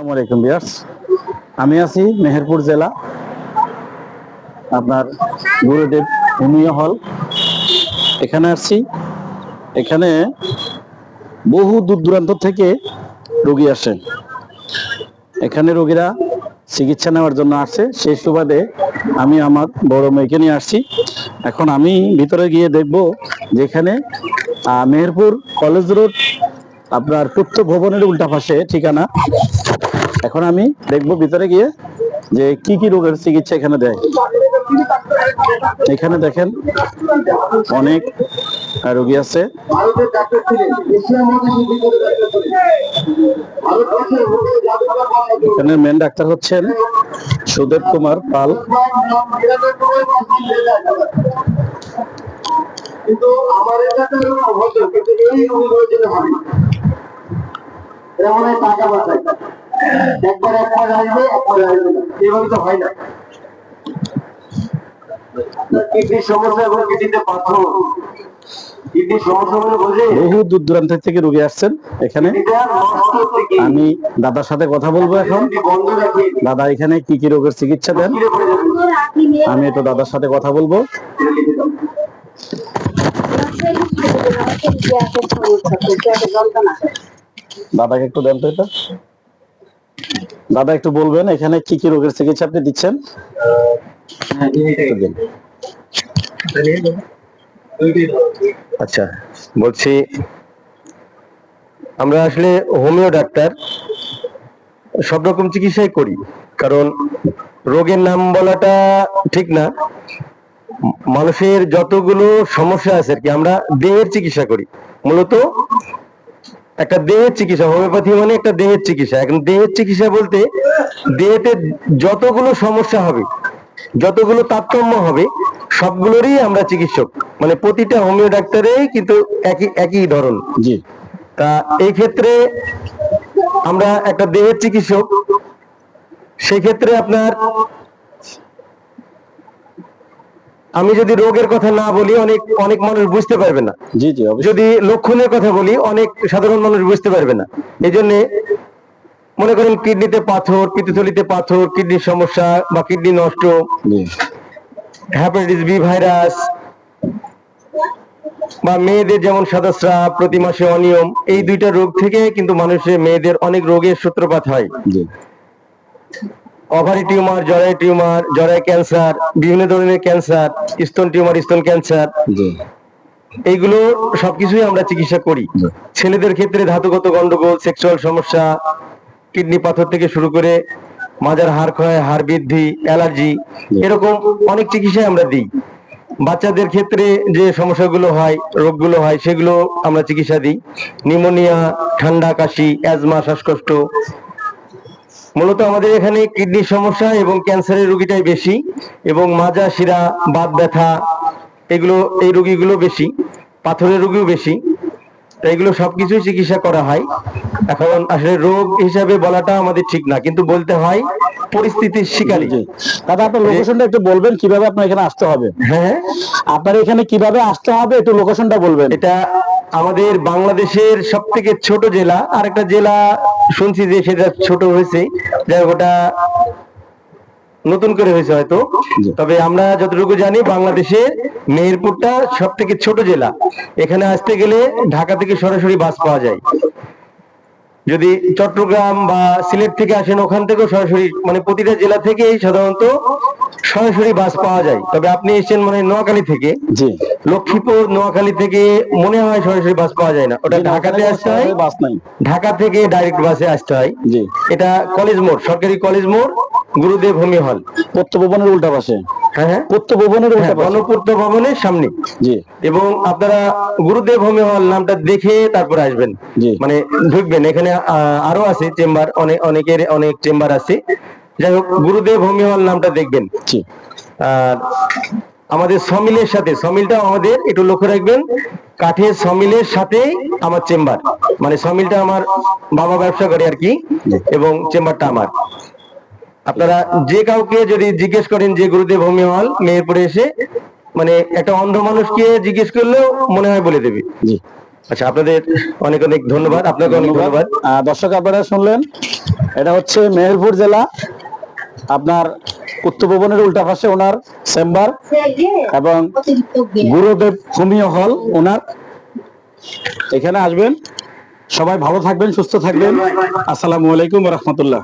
আসসালামু আলাইকুম বিয়ার্স আমি আছি মেহেরপুর জেলা, আপনার গুরুদেব হোমিও হল। এখানে আসছি। এখানে বহু দূর দূরান্ত থেকে রোগী আসেন। এখানে রোগীরা চিকিৎসা নেওয়ার জন্য আসছে সেই সুবাদে আমি আমার বড় মেয়েকে নিয়ে আসছি। এখন আমি ভিতরে গিয়ে দেখব যেখানে মেহেরপুর কলেজ রোড, আপনার পূর্ত ভবনের উল্টা পাশে ঠিকানা। এখন আমি দেখব ভিতরে গিয়ে যে কি কি রোগের চিকিৎসা এখানে দেয়। এখানে দেখেন অনেক রোগী আছে। এখানে মেন ডাক্তার হচ্ছেন সুদেব কুমার পাল। কিন্তু আমার হতো কিন্তু এই টাকা একবার একবার আসবে একবার আসবে না। তো হয় না। কিডনির সমস্যা এবং কিডনিতে পাথর। কিডনির সমস্যা বলে বোঝে বহু দূর দূরান্ত থেকে রোগী আসছেন এখানে। আমি দাদার সাথে কথা বলব এখন। দাদা এখানে কি কি রোগের চিকিৎসা দেন? আমি একটু দাদার সাথে কথা বলব। দাদাকে একটু দেন তো এটা। দাদা একটু বলবেন, এখানে কি কি রোগের চিকিৎসা আপনি দিচ্ছেন? আচ্ছা বলছি, আমরা আসলে হোমিও ডাক্তার, সব রকম চিকিৎসাই করি, কারণ রোগের নাম বলাটা ঠিক না। মানুষের যতগুলো সমস্যা আছে আর কি, আমরা দেহের চিকিৎসা করি, মূলত একটা দেহের চিকিৎসা হোমিওপ্যাথি মানে একটা দেহের চিকিৎসা। এখন দেহের চিকিৎসা বলতে দেহেতে যতগুলো সমস্যা হবে যতগুলো তারতম্য হবে সবগুলোরই আমরা চিকিৎসক। মানে প্রতিটা হোমিও ডাক্তারেই কিন্তু একই একই ধরন। জি। তা এই ক্ষেত্রে আমরা একটা দেহের চিকিৎসক সেক্ষেত্রে আপনার আমি যদি রোগের কথা না বলি অনেক অনেক মানুষ বুঝতে পারবে না। জি জি যদি লক্ষণের কথা বলি অনেক সাধারণ মানুষ বুঝতে পারবে না। এই জন্য মনে করেন কিডনিতে পাথর পিত্তথলিতে পাথর কিডনির সমস্যা বা কিডনি নষ্ট হ্যাপাটাইটিস বি ভাইরাস বা মেয়েদের যেমন সাদাস্রাব প্রতি মাসে অনিয়ম এই দুইটা রোগ থেকে কিন্তু মানুষের মেয়েদের অনেক রোগের সূত্রপাত হয়। ওভারি টিউমার জরায়ু টিউমার জরায়ু ক্যান্সার বিভিন্ন ধরনের ক্যান্সার স্তন টিউমার স্তন ক্যান্সার এইগুলো সবকিছুই আমরা চিকিৎসা করি। ছেলেদের ক্ষেত্রে ধাতুগত গন্ডগোল সেক্সুয়াল সমস্যা কিডনি পাথর থেকে শুরু করে মাজার হাড় ক্ষয় হাড় বৃদ্ধি অ্যালার্জি এরকম অনেক চিকিৎসাই আমরা দিই। বাচ্চাদের ক্ষেত্রে যে সমস্যাগুলো হয় রোগগুলো হয় সেগুলো আমরা চিকিৎসা দিই। নিউমোনিয়া ঠান্ডা কাশি অ্যাজমা শ্বাসকষ্ট মূলত আমাদের এখানে কিডনির সমস্যা এবং ক্যান্সারের রোগীটাই বেশি এবং মাজা শিরা বাত ব্যথা এগুলো এই রুগীগুলো বেশি পাথরের রুগীও বেশি। তো এগুলো সবকিছুই চিকিৎসা করা হয়। এখন আসলে রোগ হিসাবে বলাটা আমাদের ঠিক না কিন্তু বলতে হয় পরিস্থিতির শিকারী। দাদা আপনার লোকেশনটা একটু বলবেন কীভাবে আপনার এখানে আসতে হবে? হ্যাঁ আপনার এখানে কীভাবে আসতে হবে একটু লোকেশনটা বলবেন। এটা আমাদের বাংলাদেশের সব থেকে ছোট জেলা আর একটা জেলা শুনছি যে সেটা ছোট হয়েছে যাই ওটা নতুন করে হয়েছে হয়তো। তবে আমরা যতটুকু জানি বাংলাদেশে মেহেরপুরটা সব থেকে ছোট জেলা। এখানে আসতে গেলে ঢাকা থেকে সরাসরি বাস পাওয়া যায়। যদি চট্টগ্রাম বা সিলেট থেকে আসেন ওখান থেকেও সরাসরি মানে প্রতিটা জেলা থেকেই সাধারণত সরাসরি বাস পাওয়া যায়। তবে আপনি এসেছেন মানে নোয়াখালী থেকে। জি। লক্ষ্মীপুর নোয়াখালী থেকে মনে হয় সরাসরি বাস পাওয়া যায় না। ওটা ঢাকাতে আসতে হয়। বাস নাই। ঢাকা থেকে ডাইরেক্ট বাসে আসতে হয়। জি। এটা কলেজ মোড় সরকারি কলেজ মোড় গুরুদেব হোমি হল। পত্র ভবনের উল্টা পাশে। হ্যাঁ হ্যাঁ। পত্র ভবনের উল্টা হ্যাঁ, গণপূর্ত ভবনের সামনে। জি। এবং আপনারা গুরুদেব হোমি হল নামটা দেখে তারপরে আসবেন। মানে ঢুকবেন। এখানে আরও আছে চেম্বার অনেক অনেকের অনেক চেম্বার আছে। যাই হোক গুরুদেব হোমি হল নামটা দেখবেন। জি। আর আমাদের সমিলের সাথে সমিলটা আমাদের একটু লক্ষ্য রাখবেন। কাঠের সমিলের সাথে আমার চেম্বার। মানে সমিলটা আমার বাবা ব্যবসা করে আর কি এবং চেম্বারটা আমার। আপনারা যে কাউকে যদি জিজ্ঞেস করেন যে গুরুদেব হোমি হল মেহেরপুরে এসে মানে একটা অন্ধ মানুষকে জিজ্ঞেস করলেও মনে হয় বলে দেবে। জি। আচ্ছা আপনাদের অনেক অনেক ধন্যবাদ। আপনাকে অনেক ধন্যবাদ। দর্শক আপনারা শুনলেন এটা হচ্ছে মেহেরপুর জেলা আপনার উত্তর ভবনের উল্টা পাশে ওনার চেম্বার এবং গুরুদেব হোমিও হল ওনার। এখানে আসবেন সবাই ভালো থাকবেন সুস্থ থাকবেন। আসসালামু আলাইকুম রহমতুল্লাহ।